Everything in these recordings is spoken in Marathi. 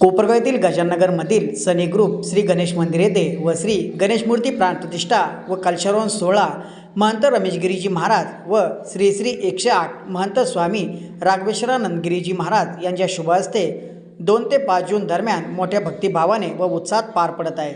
कोपरगाव येथील गजाननगरमधील सनी ग्रुप श्री गणेश मंदिर येथे व श्री गणेश मूर्ती प्राणप्रतिष्ठा व कलशारोहण सोहळा महंत रमेशगिरीजी महाराज व श्री श्री एकशे आठ महंत स्वामी राघवेश्वरानंद गिरीजी महाराज यांच्या शुभ हस्ते दोन ते पाच जून दरम्यान मोठ्या भक्तिभावाने व उत्साहात पार पडत आहे.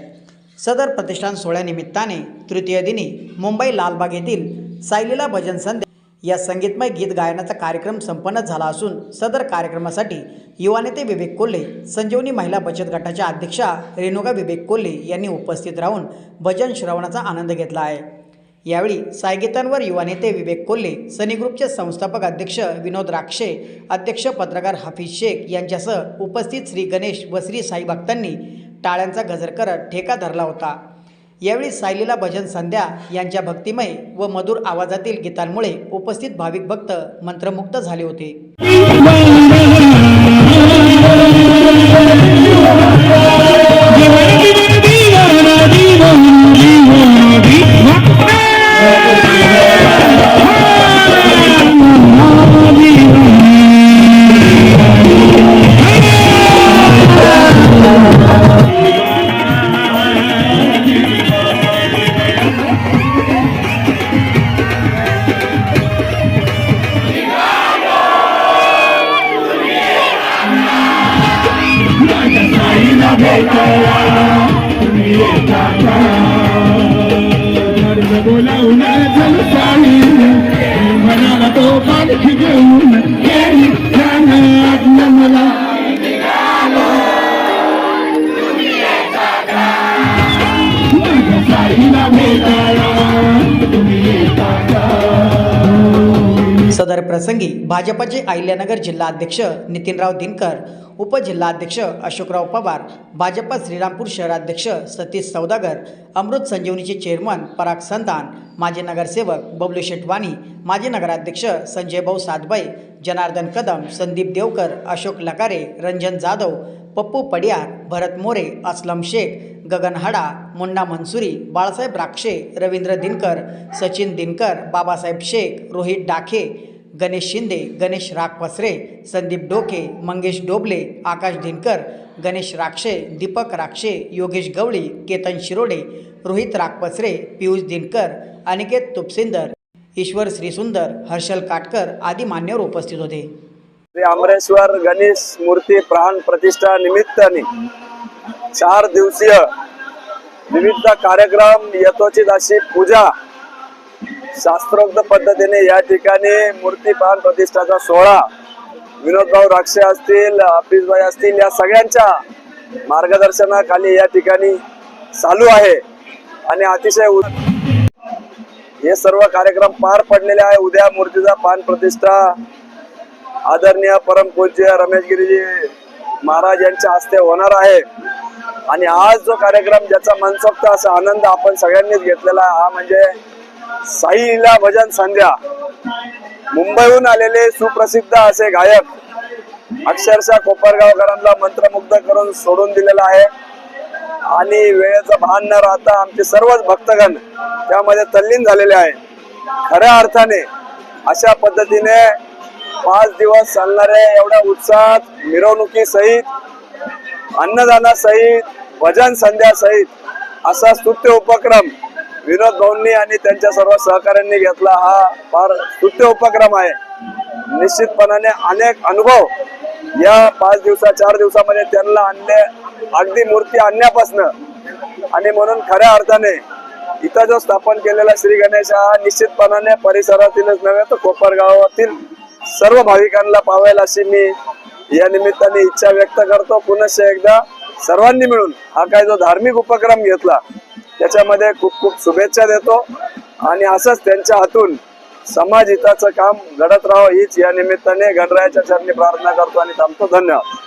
सदर प्रतिष्ठान सोहळ्यानिमित्ताने तृतीय दिनी मुंबई लालबाग येथील सायलीला भजन संध्या या संगीतमय गीत गायनाचा कार्यक्रम संपन्न झाला असून सदर कार्यक्रमासाठी युवा नेते विवेक कोल्हे संजीवनी महिला बचत गटाच्या अध्यक्षा रेणुका विवेक कोल्हे यांनी उपस्थित राहून भजन श्रवणाचा आनंद घेतला आहे. यावेळी सायगीतांवर युवा नेते विवेक कोल्हे सनी ग्रुपचे संस्थापक अध्यक्ष विनोद राक्षे अध्यक्ष पत्रकार हाफिज शेख यांच्यासह उपस्थित श्री गणेश व श्री साई भक्तांनी टाळ्यांचा गजर करत ठेका धरला होता. यावेळी सायलीला भजन संध्या यांच्या भक्तिमय व मधुर आवाजातील गीतांमुळे उपस्थित भाविक भक्त मंत्रमुग्ध झाले होते. no one प्रसंगी भाजपाचे अहिल्यानगर जिल्हाध्यक्ष नितीनराव दिनकर उपजिल्हाध्यक्ष अशोकराव पवार भाजपा श्रीरामपूर शहराध्यक्ष सतीश सौदागर अमृत संजीवनीचे चेअरमन पराग संतान माजी नगरसेवक बबलू शेटवाणी माजी नगराध्यक्ष संजय भाऊ सातबाई जनार्दन कदम संदीप देवकर अशोक लकारे रंजन जाधव पप्पू पडियार भरत मोरे असलम शेख गगन हाडा मुन्ना मनसुरी बाळासाहेब राक्षे रवींद्र दिनकर सचिन दिनकर बाबासाहेब शेख रोहित डाखे गणेश शिंदे गणेश रागपसरे संदीप डोके मंगेश डोबले आकाश दिनकर गणेश राक्षे दीपक राक्षे योगेश गवळी केतन शिरोडे रोहित रागपसरे पियुष दिनकर अनिकेत तुपसिंदर ईश्वर श्रीसुंदर हर्षल काटकर आदी मान्यवर उपस्थित होते. श्री अमरेश्वर गणेश मूर्ती प्राण प्रतिष्ठा निमित्ताने चार दिवसीय विविध कार्यक्रम यथोचित अशी पूजा शास्त्रोक्त पद्धतीने या ठिकाणी मूर्ती प्रतिष्ठाचा सोहळा. विनोदभाऊ राक्षे असतील हफीजभाई असतील या सगळ्यांच्या मार्गदर्शनाखाली या ठिकाणी चालू आहे. आणि अतिशय उ- हे सर्व कार्यक्रम पार पडलेले आहे. उद्या मूर्तीचा पान प्रतिष्ठा आदरणीय परमपूज्य रमेशगिरीजी महाराज यांच्या हस्ते होणार आहे. आणि आज जो कार्यक्रम ज्याचा मनसोक्त असा आनंद आपण सगळ्यांनीच घेतलेला आहे, हा म्हणजे साईला भजन संध्या. मुंबईहून आलेले सुप्रसिद्ध असे गायक अक्षरशः कोपरगावकरांना मंत्रमुग्ध करून सोडून दिलेला आहे. आणि वेळेचं भान न राहता आमचे सर्वच भक्तगण त्यामध्ये तल्लीन झालेले आहे खऱ्या अर्थाने अशा पद्धतीने पाच दिवस चालणाऱ्या एवढ्या उत्साहात मिरवणुकीसहित अन्नदानासहित भजन संध्यासहित असा स्तुत्य उपक्रम विनोद भाऊंनी आणि त्यांच्या सर्व सहकाऱ्यांनी घेतला हा फार स्तुत्य उपक्रम आहे. निश्चितपणाने अनेक अनुभव या पाच दिवसा चार दिवसामध्ये त्यांना आणले अगदी मूर्ती आणण्यापासनं. आणि म्हणून खऱ्या अर्थाने इथं जो स्थापन केलेला श्री गणेश हा निश्चितपणाने परिसरातीलच नव्हे तर कोपरगावातील सर्व भाविकांना पावेल अशी मी या निमित्ताने इच्छा व्यक्त करतो. पुनश्च एकदा सर्वांनी मिळून हा काय जो धार्मिक उपक्रम घेतला त्याच्यामध्ये खूप खूप शुभेच्छा देतो. आणि असंच त्यांच्या हातून समाज हिताचं काम घडत राहावं हीच या निमित्ताने गणरायाच्या चरणी प्रार्थना करतो आणि थांबतो. धन्यवाद.